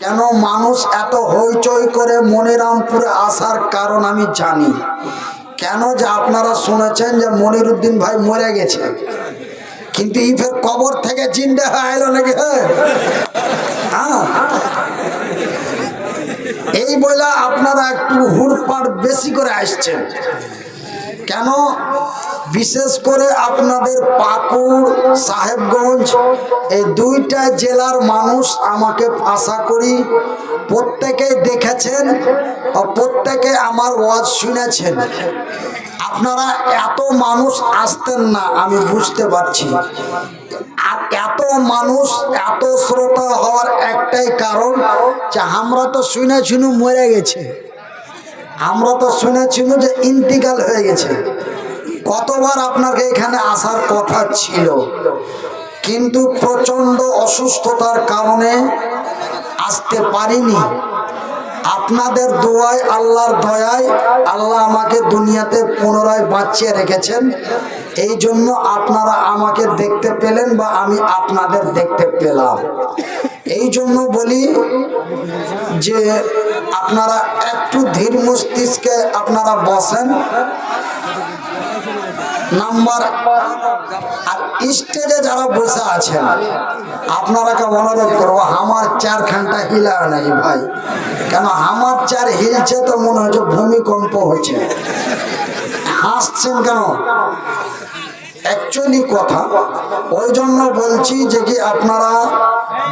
কেন মানুষ এত হইচই করে মনিরামপুরে আসার কারণ আমি জানি। কেন যে আপনারা শুনেছেন যে মনিরুদ্দিন ভাই মরে গেছে। কিন্তু ইফের কবর থেকে জিন্দে হয়ে নাকি হ্যাঁ? হ্যাঁ। এই বলে আপনারা একটু হুড়পাড় বেশি করে আসছেন। কেন? বিশেষ করে আপনাদের পাকুড়, সাহেবগঞ্জ, এই দুইটা জেলার মানুষ আমাকে আশা করি প্রত্যেকেই দেখেছেন ও প্রত্যেকে আমার ওয়াজ শুনেছেন। আপনারা এত মানুষ আসতেন না, আমি বুঝতে পারছি। আর এত মানুষ, এত শ্রোতা হওয়ার একটাই কারণ যে আমরা তো শুনে শুনু মরে গেছে। আমরা তো শুনেছিল যে ইন্তিকাল হয়ে গেছে। কতবার আপনাকে এখানে আসার কথা ছিল। কিন্তু প্রচণ্ড অসুস্থতার কারণে আসতে পারিনি। আপনাদের দোয়ায়, আল্লাহর দয়ায় আল্লাহ আমাকে দুনিয়াতে পুনরায় বাঁচিয়ে রেখেছেন। এই জন্য আপনারা আমাকে দেখতে পেলেন বা আমি আপনাদের দেখতে পেলাম। এই জন্য বলি যে আপনারা একটু ধীর মস্তিষ্কে আপনারা বসেন। নাম্বার আর স্টেজে যারা বসে আছেন আপনারাকে অনুরোধ করব আমার চার ঘণ্টা হিলায় নাই ভাই। কেন আমার চার হিলছে তো মনে হচ্ছে ভূমিকম্প হচ্ছে। হাসছেন কেন? অ্যাকচুয়ালি কথা। ওই জন্য বলছি যে কি আপনারা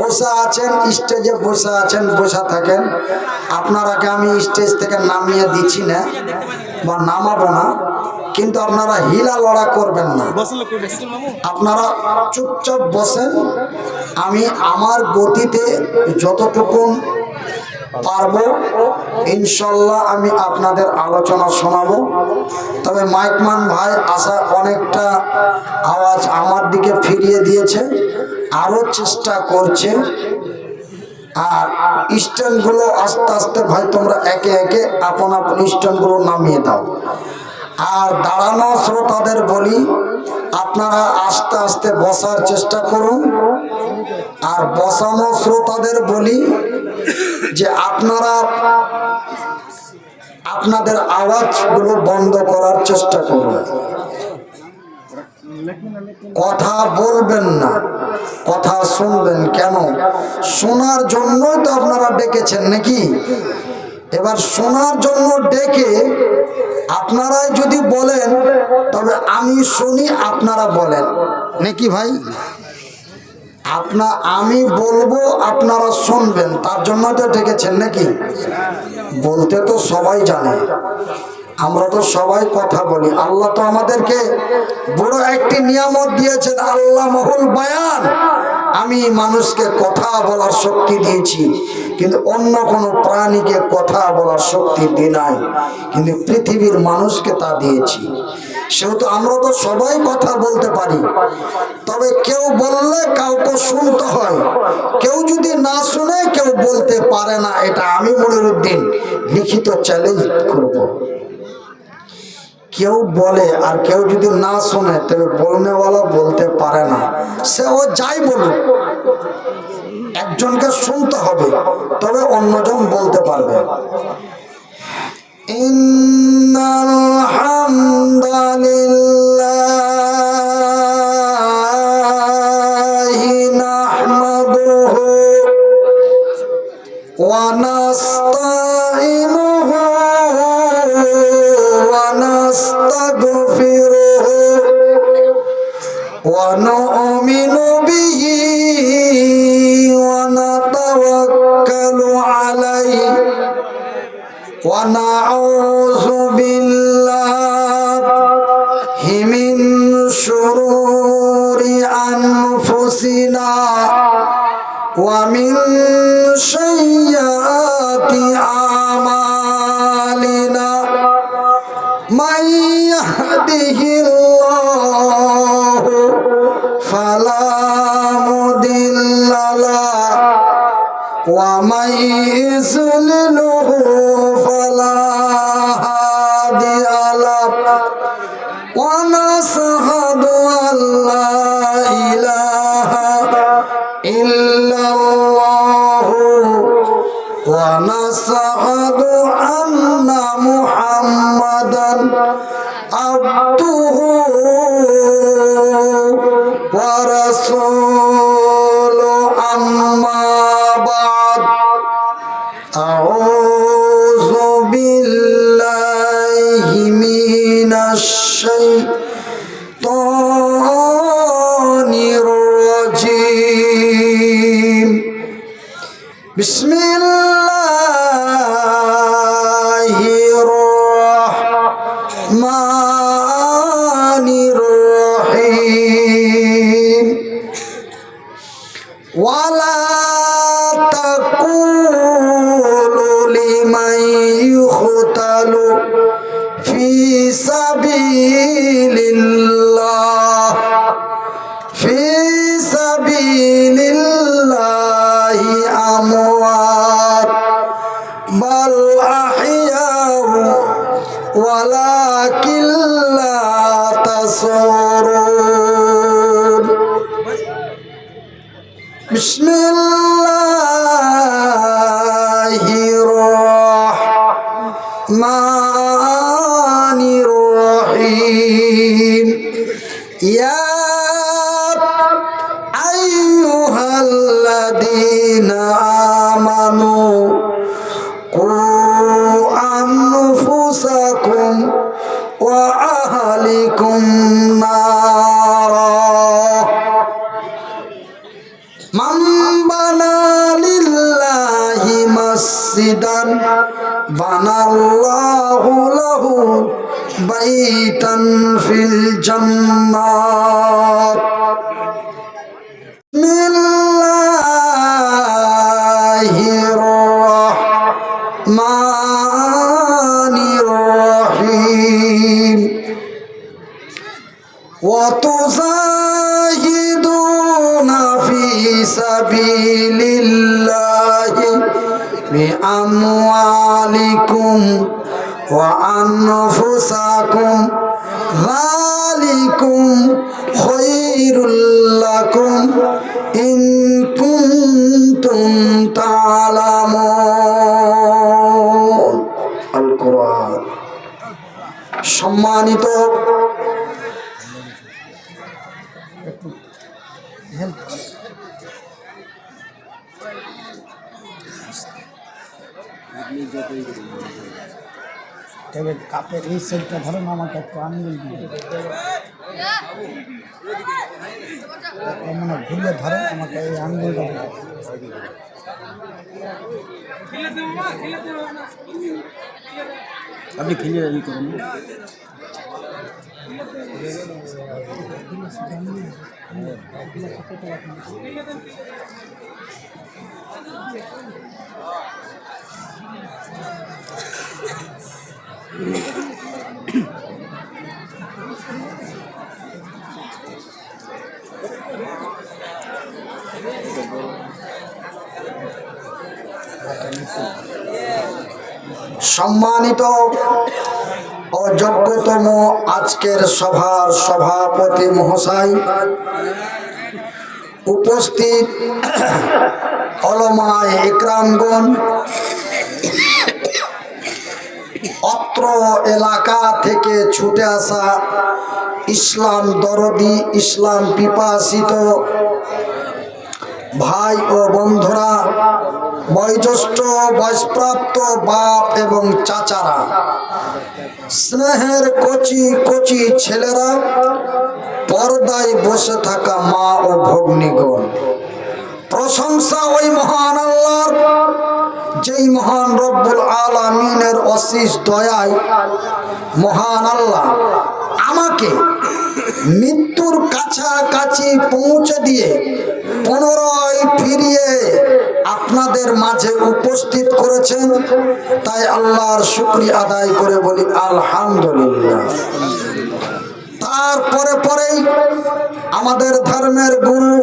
বসে আছেন স্টেজে বসে আছেন, বসে থাকেন। আপনারাকে আমি স্টেজ থেকে নামিয়ে দিচ্ছি না বা নামাবো না, কিন্তু আপনারা হিলা লড়া করবেন না। আপনারা চুপচাপ বসেন। আমি আমার গতিতে যতটুকুন পারব। ইনশাল্লাহ আমি আপনাদের আলোচনা শোনাবো। তবে মাইকমান ভাই আসা অনেকটা আওয়াজ আমার দিকে ফিরিয়ে দিয়েছে। আরও চেষ্টা করছে। আর স্ট্যান্ডগুলো আস্তে আস্তে ভাই তোমরা একে একে আপন আপন স্ট্যান্ডগুলো নামিয়ে দাও। আর দাঁড়ানো শ্রোতাদের বলি, আপনারা আস্তে আস্তে বসার চেষ্টা করুন। আর বসানো শ্রোতাদের বলি যে আপনারা আপনাদের আওয়াজগুলো বন্ধ করার চেষ্টা করুন। কথা বলবেন না, কথা শুনবেন কেন? শোনার জন্যই তো আপনারা ডেকেছেন নাকি? এবার শোনার জন্য ডেকে আপনারাই যদি বলেন, তবে আমি শুনি, আপনারা বলেন। নাকি ভাই? আপনা, আমি বলব, আপনারা শুনবেন। তার জন্য তো ডেকেছেন নাকি? বলতে তো সবাই জানে। আমরা তো সবাই কথা বলি। আল্লাহ তো আমাদেরকে বড় একটি নিয়ামত দিয়েছেন। আল্লাহ মহুল বায়ান। আমি মানুষকে কথা বলার শক্তি দিয়েছি। কিন্তু অন্য কোনো প্রাণীকে কথা বলার শক্তি দিই নাই। কিন্তু পৃথিবীর মানুষকে তা দিয়েছি। সেহেতু আমরা তো সবাই কথা বলতে পারি। তবে কেউ বললে কাউকে শুনতে হয়। কেউ যদি না শুনে কেউ বলতে পারে না, এটা আমি মনিরুদ্দিন লিখিত চ্যালেঞ্জ করব। কেউ বলে আর কেউ যদি না শোনে, তবে বলনেওয়ালা বলতে পারে না। সে ও যাই বলুক। একজনকে শুনতে হবে তবে অন্যজন বলতে পারবে। ইন্নাল হামদালিল্লাহ নাহমাদুহু ওয়া নাস্তা ومن يضلله فلا هادي له ونشهد أن لا إله إلا الله ونشهد أن محمدا عبده ورسوله الشيطان الرجيم. بسم الله الرحمن الرحيم. ولا ولكن لا تشعرون بسم الله الرحمن الرحيم. يا দান বানাল্লাহু লাহু বাইতান ফিল ذلكم خير لكم إن كنتم تعلمون القرآن সম্মানিত তবে কাপের এই সাইডটা ধরেন আমাকে একটু আঙ্গুল দিয়ে মানে ঘুরিয়ে ধরেন আমাকে এই আঙ্গুলটা দিয়ে আপনি খেলে ই করুন। সম্মানিত ও যোগ্যতম আজকের সভার সভাপতি মহাশয় উপস্থিত অলমায় ইকরামগণ অত্র এলাকা থেকে ছুটে আসা ইসলাম দরদি, ইসলাম পিপাসিত ভাই ও বন্ধুরা, বয়োজ্যেষ্ঠ, বয়সপ্রাপ্ত বাপ এবং চাচারা, স্নেহের কচি কচি ছেলেরা পর্দায় বসে থাকা মা ও ভগ্নিগণ। প্রশংসা ওই মহান আল্লাহর। যেই মহান রব্বুল আলমিনের অশিস দয়ায় মহান আল্লাহ আমাকে মৃত্যুর কাছাকাছি পৌঁছে দিয়ে পুনরায় ফিরিয়ে আপনাদের মাঝে উপস্থিত করেছেন, তাই আল্লাহর শুক্রিয়া আদায় করে বলি, আলহামদুলিল্লাহ। তারপরে পরেই আমাদের ধর্মের গুরু,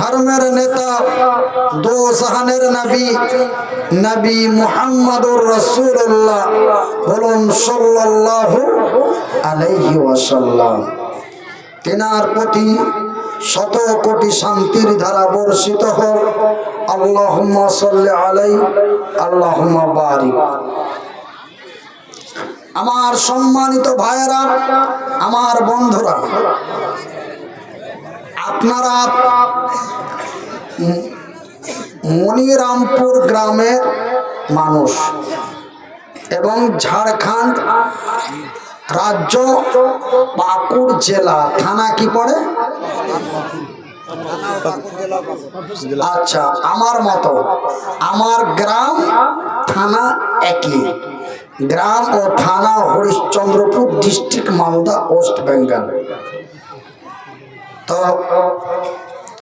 ধর্মের নেতা জাহানের নবী নবী মুহাম্মদুর রসুল্লাহ বলুন সাল্লাল্লাহু আলাইহি ওয়াসাল্লাম। তেনার প্রতি শত কোটি শান্তির ধারা বর্ষিত হোক। আল্লাহ সাল্লি আলাই আল্লাহ বারিক। আমার সম্মানিত ভাইয়েরা, আমার বন্ধুরা, আপনারা মনিরামপুর গ্রামের মানুষ এবং ঝাড়খণ্ড রাজ্য পাকুড় জেলা। থানা কি পড়ে? আচ্ছা আমার মতো। আমার গ্রাম, থানা একই। গ্রাম ও থানা Harishchandrapur district Malda, West Bengal. তো